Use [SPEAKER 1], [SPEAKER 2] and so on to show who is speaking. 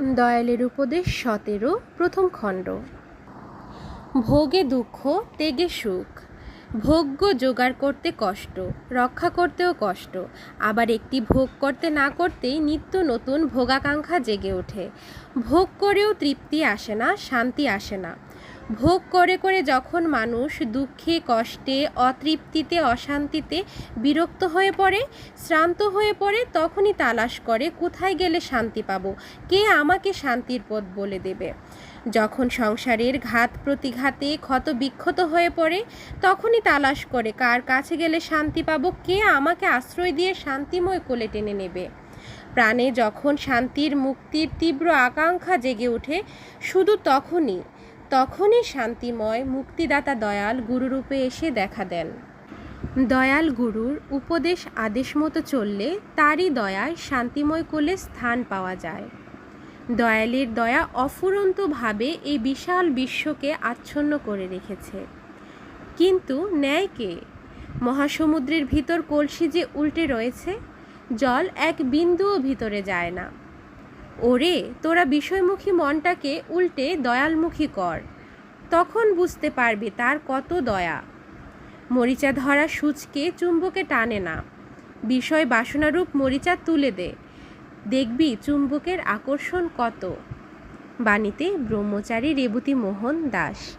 [SPEAKER 1] দয়ালের উপদেশ সতেরো, প্রথম খণ্ড। ভোগে দুঃখ তেগে সুখ। ভোগ্য জোগাড় করতে কষ্ট, রক্ষা করতেও কষ্ট। আবার একটি ভোগ করতে না করতেই নিত্য নতুন ভোগাকাঙ্ক্ষা জেগে ওঠে। ভোগ করেও তৃপ্তি আসে না, শান্তি আসে না। ভোগ করে করে যখন মানুষ দুঃখে, কষ্টে, অতৃপ্তিতে, অশান্তিতে বিরক্ত হয়ে পড়ে, শ্রান্ত হয়ে পড়ে, তখনই তালাশ করে, কোথায় গেলে শান্তি পাবো? কে আমাকে শান্তির পথ বলে দেবে? যখন সংসারের ঘাত প্রতিঘাতে ক্ষত বিক্ষত হয়ে পড়ে, তখনই তালাশ করে, কার কাছে গেলে শান্তি পাবো? কে আমাকে আশ্রয় দিয়ে শান্তিময় কোলে টেনে নেবে? প্রাণে যখন শান্তির মুক্তির তীব্র আকাঙ্ক্ষা জেগে ওঠে, শুধু তখনই তখনই শান্তিময়, মুক্তিদাতা দয়াল গুরুরূপে এসে দেখা দেন। দয়াল গুরুর উপদেশ আদেশ মতো চললে তারই দয়ায় শান্তিময় কোলে স্থান পাওয়া যায়। দয়ালের দয়া অফুরন্তভাবে এই বিশাল বিশ্বকে আচ্ছন্ন করে রেখেছে। কিন্তু ন্যায় কে? মহাসমুদ্রের ভিতর কলসি যে উল্টে রয়েছে, জল এক বিন্দুও ভিতরে যায় না। ওরে, তোরা বিষয়মুখী মনটাকে উল্টে দয়ালমুখী কর। তখন বুঝতে পারবে তার কত দয়া। মরিচা ধরা সূচকে চুম্বকে টানে না। বিষয় বাসনারূপ মরিচা তুলে দে। দেখবি চুম্বকের আকর্ষণ কত। বাণীতে ব্রহ্মচারী রেবতী মোহন দাস।